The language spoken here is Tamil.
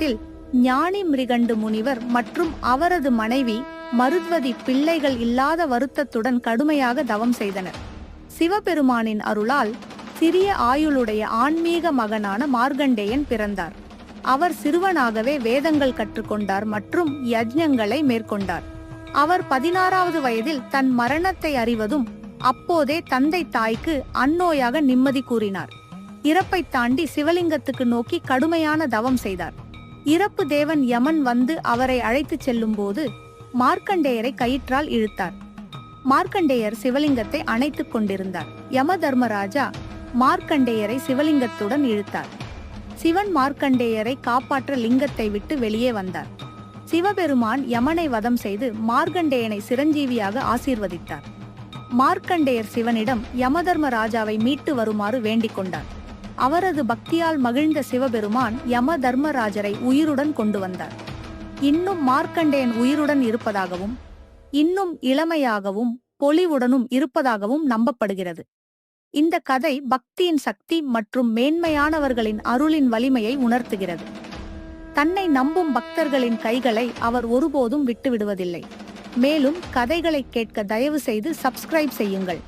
காலத்தில் ஞானி மிருகண்டு முனிவர் மற்றும் அவரது மனைவி மருத்வதி பிள்ளைகள் இல்லாத வருத்தத்துடன் கடுமையாக தவம் செய்தனர். சிவபெருமானின் அருளால் சிறிய ஆயுளுடைய ஆன்மீக மகனான மார்கண்டேயன் பிறந்தார். அவர் சிறுவனாகவே வேதங்கள் கற்றுக்கொண்டார் மற்றும் யஜ்ஞங்களை மேற்கொண்டார். அவர் பதினாறாவது வயதில் தன் மரணத்தை அறிவதும் அப்போதே தந்தை தாய்க்கு அந்நோயாக நிம்மதி கூறினார். இறப்பை தாண்டி சிவலிங்கத்துக்கு நோக்கி கடுமையான தவம் செய்தார். இறப்பு தேவன் யமன் வந்து அவரை அழைத்துச் செல்லும்போது மார்க்கண்டேயரை கயிற்றால் இழுத்தார். மார்க்கண்டேயர் சிவலிங்கத்தை அணைத்துக் கொண்டிருந்தார். யம தர்மராஜா மார்க்கண்டேயரை சிவலிங்கத்துடன் இழுத்தார். சிவன் மார்க்கண்டேயரை காப்பாற்ற லிங்கத்தை விட்டு வெளியே வந்தார். சிவபெருமான் யமனை வதம் செய்து மார்க்கண்டேயனை சிரஞ்சீவியாக ஆசீர்வதித்தார். மார்க்கண்டேயர் சிவனிடம் யமதர்ம ராஜாவை மீட்டு வருமாறு வேண்டிக் கொண்டார். அவரது பக்தியால் மகிழ்ந்த சிவபெருமான் யம தர்மராஜரை உயிருடன் கொண்டு வந்தார். இன்னும் மார்க்கண்டேயன் உயிருடன் இருப்பதாகவும் இன்னும் இளமையாகவும் பொலிவுடனும் இருப்பதாகவும் நம்பப்படுகிறது. இந்த கதை பக்தியின் சக்தி மற்றும் மேன்மையானவர்களின் அருளின் வலிமையை உணர்த்துகிறது. தன்னை நம்பும் பக்தர்களின் கைகளை அவர் ஒருபோதும் விட்டுவிடுவதில்லை. மேலும் கதைகளை கேட்க தயவு செய்து சப்ஸ்கிரைப் செய்யுங்கள்.